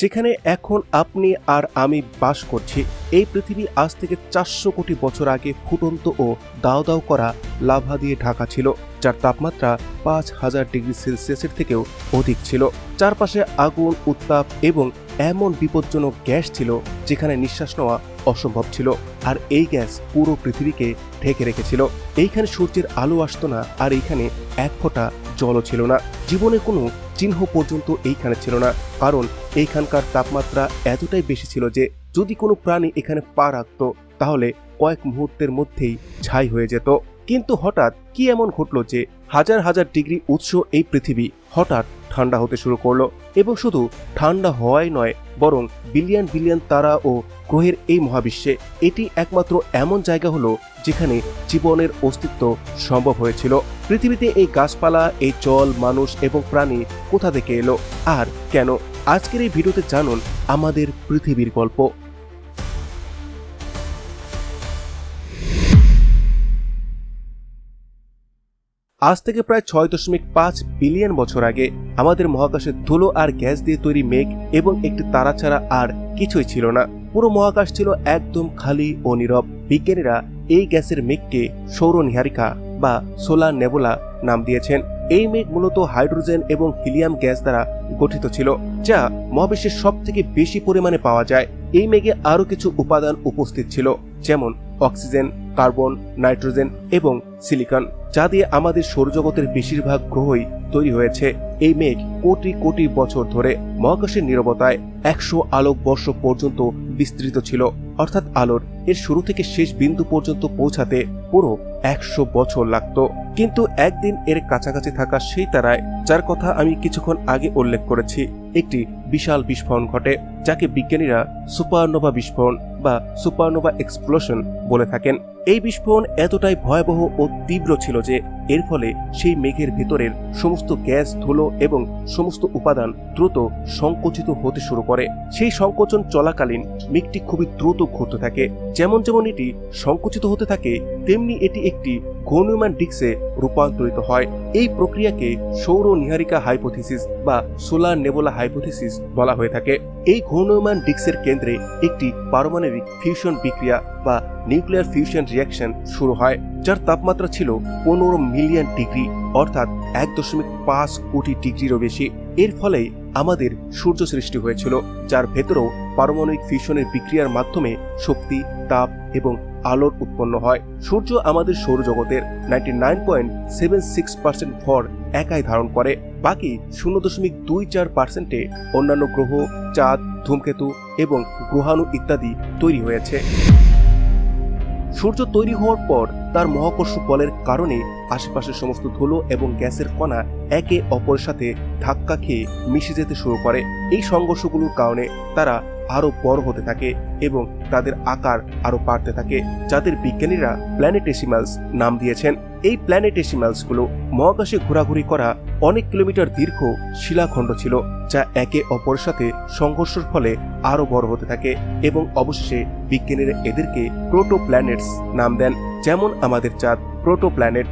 যেখানে এখন আপনি আর আমি বাস করছি, এই পৃথিবী আজ থেকে চারশো কোটি বছর আগে ফুটন্ত ও দাও দাও করা লাভা দিয়ে ঢাকা ছিল, যার তাপমাত্রা পাঁচ হাজার ডিগ্রি সেলসিয়াসের থেকেও অধিক ছিল। চারপাশে আগুন, উত্তাপ এবং এমন বিপজ্জনক গ্যাস ছিল যেখানে নিঃশ্বাস নেওয়া অসম্ভব ছিল আর এই গ্যাস পুরো পৃথিবীকে ঢেকে রেখেছিল। এইখানে সূর্যের আলো আসতো না আর এইখানে এক ফোঁটা জলও ছিল না। জীবনে কোনো চিহ্ন পর্যন্ত এইখানে ছিল না, কারণ এইখানকার তাপমাত্রা এতটাই বেশি ছিল যে যদি কোনো প্রাণী এখানে পা রাখত, তাহলে কয়েক মুহূর্তের মধ্যেই ছাই হয়ে যেত। কিন্তু হঠাৎ কি এমন ঘটলো যে হাজার হাজার ডিগ্রি উৎস এই পৃথিবী হঠাৎ ঠান্ডা হতে শুরু করল এবং শুধু ঠান্ডা হওয়াই নয়, বরং বিলিয়ন বিলিয়ন তারা ও গ্রহের এই মহাবিশ্বে এটি একমাত্র এমন জায়গা হলো যেখানে জীবনের অস্তিত্ব সম্ভব হয়েছিল। পৃথিবীতে এই গাছপালা, এই জল, মানুষ এবং প্রাণী কোথা থেকে এলো? আর কেন আজকের এই ভিডিওতে জানুন আমাদের পৃথিবীর গল্প। আজ থেকে প্রায় ছয় দশমিক পাঁচ বিলিয়ন বছর আগে আমাদের মহাকাশে ধুলো আর গ্যাস দিয়ে তৈরি মেঘ এবং একটি তারা ছাড়া আর কিছুই ছিল না। পুরো মহাকাশ ছিল একদম খালি ও নীরব। বিজ্ঞানীরা এই গ্যাসের মেঘকে সৌর নিহারিকা বা সোলার নেবুলা নাম দিয়েছেন। এই মেঘ মূলত হাইড্রোজেন এবং হিলিয়াম গ্যাস দ্বারা গঠিত ছিল। যা মহাবিশ্বের সব থেকে বেশি পরিমাণে পাওয়া যায়। এই মেঘে আরও কিছু উপাদান উপস্থিত ছিল, যেমন অক্সিজেন, কার্বন, নাইট্রোজেন এবং সিলিকন, যা দিয়ে আমাদের সৌরজগতের বেশিরভাগ গ্রহই তৈরি হয়েছে। এই মেঘ কোটি কোটি বছর ধরে মহাকাশের নিরবতায় একশো আলোক বর্ষ পর্যন্ত বিস্তৃত ছিল। অর্থাৎ আলোর এর শুরু থেকে শেষ বিন্দু পর্যন্ত পৌঁছাতে পুরো একশো বছর লাগতো। কিন্তু একদিন এর কাছাকাছি থাকা সেই তারায়, যার কথা আমি কিছুক্ষণ আগে উল্লেখ করেছি একটি বিশাল বিস্ফোরণ ঘটে। যাকে বিজ্ঞানীরা সুপারনোভা বিস্ফোরণ বা সুপারনোভা এক্সপ্লোশন বলে থাকেন। এই বিস্ফোরণ এতটাই ভয়াবহ ও তীব্র ছিল যে এর ফলে সেই মেঘের ভেতরের সমস্ত গ্যাস, ধুলো এবং সমস্ত উপাদান দ্রুত সংকুচিত হতে শুরু করে। সেই সংকোচন চলাকালীন মেঘটি খুবই দ্রুত ঘুরতে থাকে। যেমন যেমন এটি সংকুচিত হতে থাকে, তেমনি এটি একটি ঘূর্ণয়মান ডিক্সে রূপান্তরিত হয়। এই প্রক্রিয়াকে সৌর নিহারিকা হাইপোথিসিস বা সোলার নেবোলা হাইপোথিসিস বলা হয়ে থাকে। এই ঘূর্ণয়মান ডিক্সের কেন্দ্রে একটি পারমাণবিক ফিউশন বিক্রিয়া বা নিউক্লিয়ার ফিউশন রিয়াকশন শুরু হয়, যার তাপমাত্রা ছিল পনেরো মিলিয়ন ডিগ্রি, অর্থাৎ এক দশমিক পাঁচ কোটি ডিগ্রিরও বেশি। এর ফলে আমাদের সূর্য সৃষ্টি হয়েছিল, যার ভেতরেও পারমাণবিক ফিউশনের বিক্রিয়ার মাধ্যমে শক্তি, তাপ এবং আলোর উৎপন্ন হয়। সূর্য আমাদের সৌরজগতের ninety nine point seven six percent ভর একাই ধারণ করে। বাকি শূন্য দশমিক দুই চার পার্সেন্টে অন্যান্য গ্রহ, চাঁদ, ধূমকেতু এবং গ্রহাণু ইত্যাদি তৈরি হয়েছে। সূর্য তৈরি হওয়ার পর তার মহাকর্ষ বলের কারণে আশেপাশের সমস্ত ধুলো এবং গ্যাসের কণা একে অপরের সাথে ধাক্কা খেয়ে মিশে যেতে শুরু করে। এই সংঘর্ষগুলোর কারণে তারা আরও বড় হতে থাকে এবং তাদের আকার আরও বাড়তে থাকে, যাদের বিজ্ঞানীরা প্ল্যানেটেসিমালস নাম দিয়েছেন। এই প্ল্যানেটেসিমালসগুলো মহাকাশে ঘোরাঘুরি করা অনেক কিলোমিটার দীর্ঘ শিলাখণ্ড ছিল, যা একে অপরের সাথে সংঘর্ষের ফলে আরও বড় হতে থাকে এবং অবশেষে বিজ্ঞানীরা এদেরকে প্রোটো প্ল্যানেটস নাম দেন। যেমন আমাদের চাঁদ প্রোটো প্ল্যানেট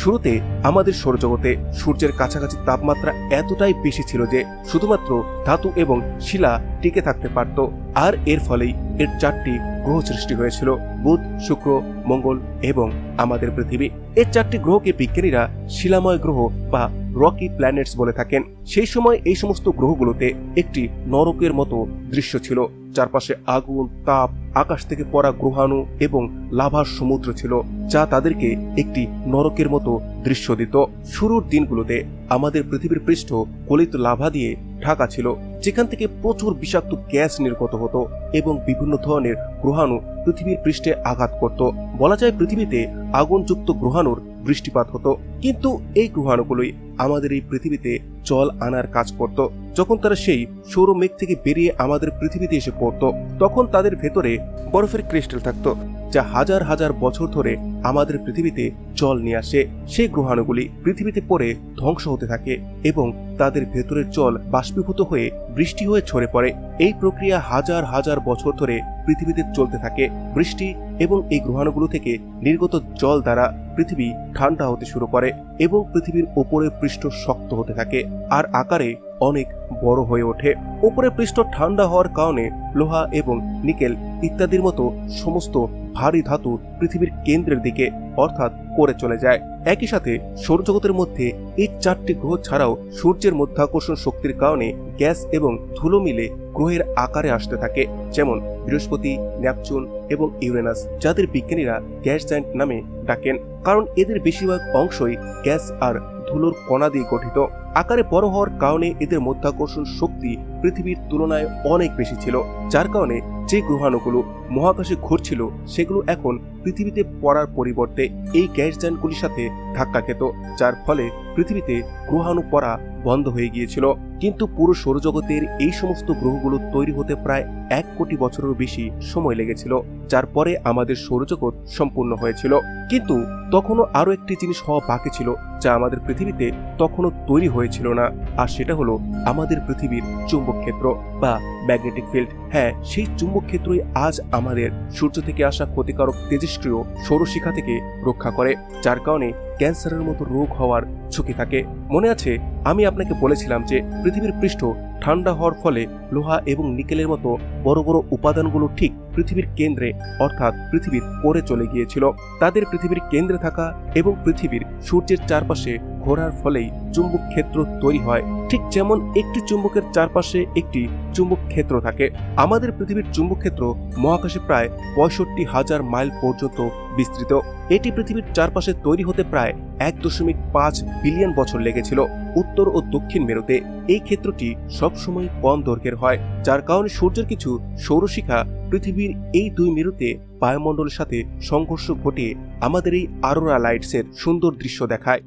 শুরুতে আমাদের সৌরজগতে সূর্যের কাছাকাছি তাপমাত্রা এতটাই বেশি ছিল যে শুধুমাত্র ধাতু এবং শিলা টিকে থাকতে পারত, আর এর ফলেই এর চারটি গ্রহ সৃষ্টি হয়েছিল, বুধ, শুক্র, মঙ্গল এবং আমাদের পৃথিবী। এর চারটি গ্রহকে বিজ্ঞানীরা শিলাময় গ্রহ বা রকি প্ল্যানেটস বলে থাকেন। সেই সময় এই সমস্ত গ্রহগুলোতে একটি নরকের মতো দৃশ্য ছিল। চারপাশে আগুন, তাপ, আকাশ থেকে পড়া গ্রহাণু এবং লাভার সমুদ্র ছিল, যা তাদেরকে একটি নরকের মতো দৃশ্য দিত। শুরুর দিনগুলোতে আমাদের পৃথিবীর পৃষ্ঠ গলিত লাভা দিয়ে ঢাকা ছিল, যেখান থেকে প্রচুর বিষাক্ত গ্যাস নির্গত হতো এবং বিভিন্ন ধরনের গ্রহাণু পৃথিবীর পৃষ্ঠে আঘাত করত। বলা যায় পৃথিবীতে আগুনযুক্ত গ্রহাণুর বৃষ্টিপাত হতো। কিন্তু এই গ্রহাণুগুলোই আমাদের এই পৃথিবীতে জল আনার কাজ করত। যখন তারা সেই সৌরমেঘ থেকে বেরিয়ে আমাদের পৃথিবীতে এসে পড়তো, তখন তাদের ভেতরে বরফের ক্রিস্টাল থাকতো। যা হাজার হাজার বছর ধরে আমাদের পৃথিবীতে জল নিয়ে আসে, সেই গ্রহাণুগুলি পৃথিবীতে পড়ে ধ্বংস হতে থাকে এবং তাদের ভেতরের জল বাষ্পীভূত হয়ে বৃষ্টি হয়ে ছড়ে পড়ে। এই প্রক্রিয়া হাজার হাজার বছর ধরে পৃথিবীতে চলতে থাকে। বৃষ্টি এবং এই গ্রহাণুগুলো থেকে নির্গত জল দ্বারা পৃথিবী ঠান্ডা হতে শুরু করে এবং পৃথিবীর ওপরের পৃষ্ঠ শক্ত হতে থাকে আর আকারে অনেক বড় হয়ে ওঠে। উপরে পৃষ্ঠ ঠান্ডা হওয়ার কারণে লোহা এবং নিকেল ইত্যাদির মতো সমস্ত ভারী ধাতু পৃথিবীর কেন্দ্রের দিকে অর্থাৎ করে চলে যায়। একই সাথে সৌরজগতের মধ্যে এই চারটি গ্রহ ছাড়াও সূর্যের মধ্যাকর্ষণ শক্তির কারণে গ্যাস এবং ধুলো মিলে গ্রহের আকারে আসতে থাকে, যেমন বৃহস্পতি ন্যাপচুন এবং ইউরেনাস, যাদের বিজ্ঞানীরা গ্যাস জায়েন্ট নামে ডাকেন। কারণ এদের বেশিরভাগ অংশই গ্যাস আর ধুলোর কণা দিয়ে গঠিত। আকারে বড় হওয়ার কারণে এদের মধ্যাকর্ষণ শক্তি পৃথিবীর তুলনায় অনেক বেশি ছিল, যার কারণে যে গ্রহাণুগুলো মহাকাশে ঘুরছিল, সেগুলো এখন পৃথিবীতে পড়ার পরিবর্তে এই গ্যাস যানগুলির সাথে ধাক্কা খেত, যার ফলে পৃথিবীতে গ্রহাণু পড়া বন্ধ হয়ে গিয়েছিল। কিন্তু পুরো সৌরজগতের এই সমস্ত গ্রহগুলো তৈরি হতে প্রায় এক কোটি বছরেরও বেশি সময় লেগেছিল, যার পরে আমাদের সৌরজগৎ সম্পূর্ণ হয়েছিল। কিন্তু তখনও আরও একটি জিনিস হওয়া বাকি ছিল যা আমাদের পৃথিবীতে তখনও তৈরি হয়েছিল না, আর সেটা হলো আমাদের পৃথিবীর চুম্বক ক্ষেত্র বা ম্যাগনেটিক ফিল্ড। হ্যাঁ সেই চুম্বক ক্ষেত্রই আজ আমাদের সূর্য থেকে আসা ক্ষতিকারক তেজস্ক্রিয় সৌরশিখা থেকে রক্ষা করে, যার কারণে ক্যান্সারের মতো রোগ হওয়ার ঝুঁকি থাকে। মনে আছে, আমি আপনাকে বলেছিলাম যে পৃথিবীর পৃষ্ঠ ঠান্ডা হওয়ার ফলে লোহা এবং নিকেলের মতো বড় বড় উপাদানগুলো ঠিক পৃথিবীর কেন্দ্রে, অর্থাৎ পৃথিবীর করে চলে গিয়েছিল। তাদের পৃথিবীর কেন্দ্রে থাকা এবং পৃথিবীর সূর্যের চারপাশে ঘোরার ফলেই চুম্বক ক্ষেত্র তৈরি হয়। ঠিক যেমন একটি চুম্বকের চারপাশে একটি চুম্বক ক্ষেত্র থাকে। আমাদের পৃথিবীর চুম্বক ক্ষেত্র মহাকাশে প্রায় পঁয়ষট্টি হাজার মাইল পর্যন্ত বিস্তৃত। এটি পৃথিবীর চারপাশে তৈরি হতে প্রায় এক দশমিক পাঁচ বিলিয়ন বছর লেগেছিল উত্তর ও দক্ষিণ মেরুতে। এই ক্ষেত্রটি সবসময় কম দৈর্ঘ্যের হয়, যার কারণে সূর্যের কিছু সৌরশিখা পৃথিবীর এই দুই মেরুতে বায়ুমণ্ডলের সাথে সংঘর্ষ ঘটিয়ে আমাদের এই আরোরা লাইটসের সুন্দর দৃশ্য দেখায়।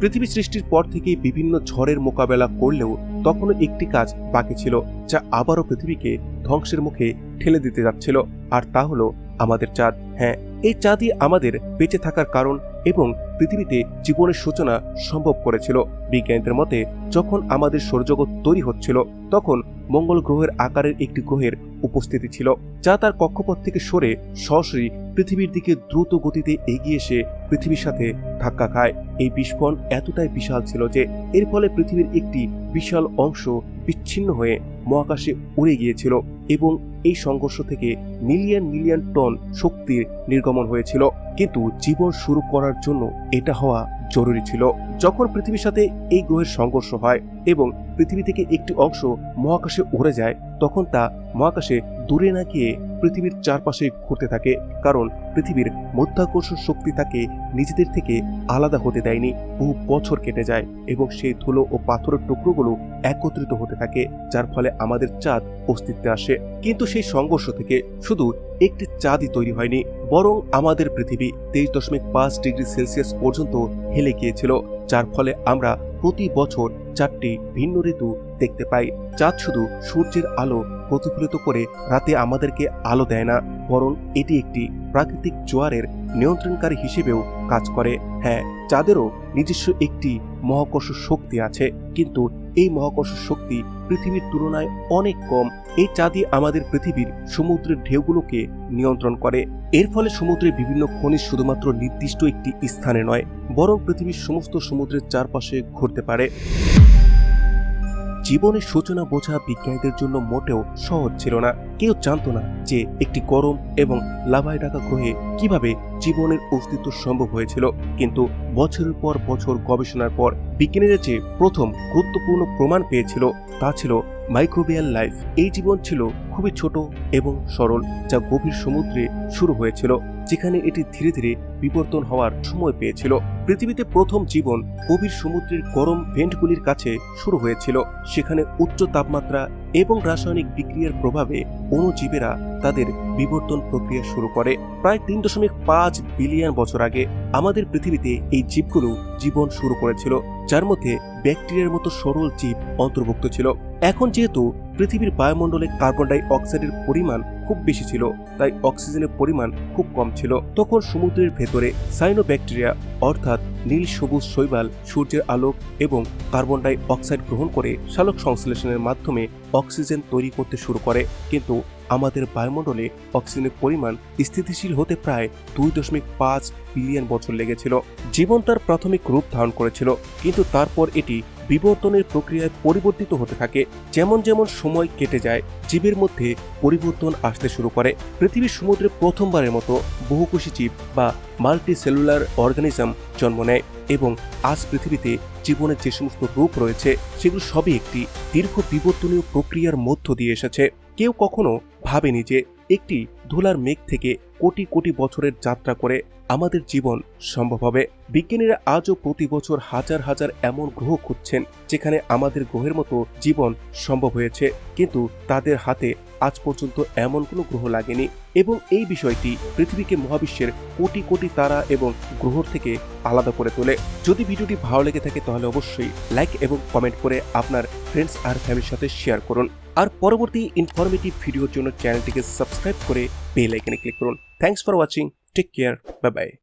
পৃথিবী সৃষ্টির পর থেকে বিভিন্ন ঝড়ের মোকাবেলা করলেও তখনও একটি কাজ বাকি ছিল, যা আবারও পৃথিবীকে ধ্বংসের মুখে ঠেলে দিতে যাচ্ছিল। আর তা হলো আমাদের চাঁদ। হ্যাঁ এই চাঁদই আমাদের বেঁচে থাকার কারণ এবং পৃথিবীতে জীবনের সূচনা সম্ভব করেছিল। বিজ্ঞানীদের মতে, যখন আমাদের সৌরজগৎ তৈরি হচ্ছিল, তখন মঙ্গল গ্রহের আকারের একটি গ্রহের উপস্থিতি ছিল, যা তার কক্ষপথ থেকে সরে সরাসরি পৃথিবীর দিকে দ্রুত গতিতে এগিয়ে এসে পৃথিবীর সাথে ধাক্কা খায়। এই বিস্ফোরণ এতটাই বিশাল ছিল যে, এর ফলে পৃথিবীর একটি বিশাল অংশ বিচ্ছিন্ন হয়ে মহাকাশে উড়ে গিয়েছিল এবং এই সংঘর্ষ থেকে মিলিয়ন মিলিয়ন টন শক্তির নির্গমন হয়েছিল। কিন্তু জীবন শুরু করার জন্য এটা হওয়া জরুরি ছিল। যখন পৃথিবীর সাথে এই গ্রহের সংঘর্ষ হয় এবং পৃথিবী থেকে একটি অংশ মহাকাশে উড়ে যায়, তখন তা মহাকাশে দূরে না গিয়ে পৃথিবীর চারপাশে ঘুরতে থাকে, কারণ পৃথিবীর মধ্যাকর্ষণ শক্তি তাকে নিজেদের থেকে আলাদা হতে দেয়নি। বহু বছর কেটে যায় এবং সেই ধুলো ও পাথরের টুকরোগুলো একত্রিত হতে থাকে, যার ফলে আমাদের চাঁদ অস্তিত্বে আসে। কিন্তু সেই সংঘর্ষ থেকে শুধু একটি চাঁদই তৈরি হয়নি, বরং আমাদের পৃথিবী তেইশ দশমিক পাঁচ ডিগ্রি সেলসিয়াস পর্যন্ত হেলে গিয়েছিল, যার ফলে আমরা প্রতি বছর চারটি ভিন্ন ঋতু দেখতে পাই। চাঁদ শুধু সূর্যের আলো প্রতিফলিত করে রাতে আমাদেরকে আলো দেয় না, বরং এটি একটি প্রাকৃতিক জোয়ারের নিয়ন্ত্রণকারী হিসেবেও কাজ করে। হ্যাঁ চাঁদেরও নিজস্ব একটি মহাকর্ষ শক্তি আছে, কিন্তু এই মহাকর্ষ শক্তি পৃথিবীর তুলনায় অনেক কম। এই চাঁদই আমাদের পৃথিবীর সমুদ্রের ঢেউগুলোকে নিয়ন্ত্রণ করে। এর ফলে সমুদ্রের বিভিন্ন খনিজ শুধুমাত্র নির্দিষ্ট একটি স্থানে নয়, বরং পৃথিবীর সমস্ত সমুদ্রের চারপাশে ঘুরতে পারে। জীবনের সূচনা বোঝা বিজ্ঞানীদের জন্য মোটেও সহজ ছিল না। কেউ জানতো না যে একটি গরম এবং লাভায় ঢাকা গ্রহে কীভাবে জীবনের অস্তিত্ব সম্ভব হয়েছিল। কিন্তু বছরের পর বছর গবেষণার পর বিজ্ঞানীরা যে প্রথম গুরুত্বপূর্ণ প্রমাণ পেয়েছিল তা ছিল মাইক্রোবিয়াল লাইফ। এই জীবন ছিল খুবই ছোট এবং সরল, যা গভীর সমুদ্রে শুরু হয়েছিল, যেখানে এটি ধীরে ধীরে বিবর্তন হওয়ার সময় পেয়েছিল। পৃথিবীতে প্রথম জীবন গভীর সমুদ্রের গরম ভেন্টগুলির কাছে শুরু হয়েছিল, সেখানে উচ্চ তাপমাত্রা এবং রাসায়নিক বিক্রিয়ার প্রভাবে অণুজীবেরা তাদের বিবর্তন প্রক্রিয়া শুরু করে। প্রায় তিন দশমিক পাঁচ বিলিয়ন বছর আগে আমাদের পৃথিবীতে এই জীবগুলো জীবন শুরু করেছিল, যার মধ্যে ব্যাকটেরিয়ার মতো সরল জীব অন্তর্ভুক্ত ছিল। এখন যেহেতু পৃথিবীর বায়ুমণ্ডলে কার্বন ডাই অক্সাইডের পরিমাণ খুব বেশি ছিল, তাই অক্সিজেনের পরিমাণ খুব কম ছিল, তখন সমুদ্রের ভেতরে সাইনো ব্যাকটেরিয়া অর্থাৎ নীল সবুজ শৈবাল, সূর্যের আলোক এবং কার্বন ডাই অক্সাইড গ্রহণ করে সালোক সংশ্লেষণের মাধ্যমে অক্সিজেন তৈরি করতে শুরু করে। কিন্তু আমাদের বায়ুমণ্ডলে অক্সিজেনের পরিমাণ স্থিতিশীল হতে প্রায় দুই দশমিক পাঁচ বিলিয়ন বছর লেগেছিল। জীবন তার প্রাথমিক রূপ ধারণ করেছিল, কিন্তু তারপর এটি বিবর্তনের প্রক্রিয়ায় পরিবর্তিত হতে থাকে। যেমন যেমন সময় কেটে যায়, জীবের মধ্যে পরিবর্তন আসতে শুরু করে। পৃথিবীর সমুদ্রে প্রথমবারের মতো বহুকোষী জীব বা মাল্টি সেলুলার অর্গানিজম জন্ম নেয় এবং আজ পৃথিবীতে জীবনের যে সমস্ত রূপ রয়েছে, সেগুলো সবই একটি দীর্ঘ বিবর্তনীয় প্রক্রিয়ার মধ্য দিয়ে এসেছে। কেউ কখনো ভাবেনি যে একটি ধুলার মেঘ থেকে কোটি কোটি বছরের যাত্রা করে আমাদের জীবন সম্ভব হবে। বিজ্ঞানীরা আজও প্রতি বছর হাজার হাজার এমন গ্রহ খুঁজছেন, যেখানে আমাদের গ্রহের মতো জীবন সম্ভব হয়েছে। কিন্তু তাদের হাতে আজ পর্যন্ত এমন কোনো গ্রহ লাগেনি এবং এই বিষয়টি পৃথিবীকে মহাবিশ্বের কোটি কোটি তারা এবং গ্রহ থেকে আলাদা করে তোলে। যদি ভিডিওটি ভালো লেগে থাকে তাহলে অবশ্যই লাইক এবং কমেন্ট করে আপনার ফ্রেন্ডস আর ফ্যামিলির সাথে শেয়ার করুন। আর পরবর্তী ইনফরমেটিভ ভিডিওর জন্য চ্যানেলটিকে সাবস্ক্রাইব করে বেল আইকনে ক্লিক করুন। Thanks for watching. Take care. Bye bye.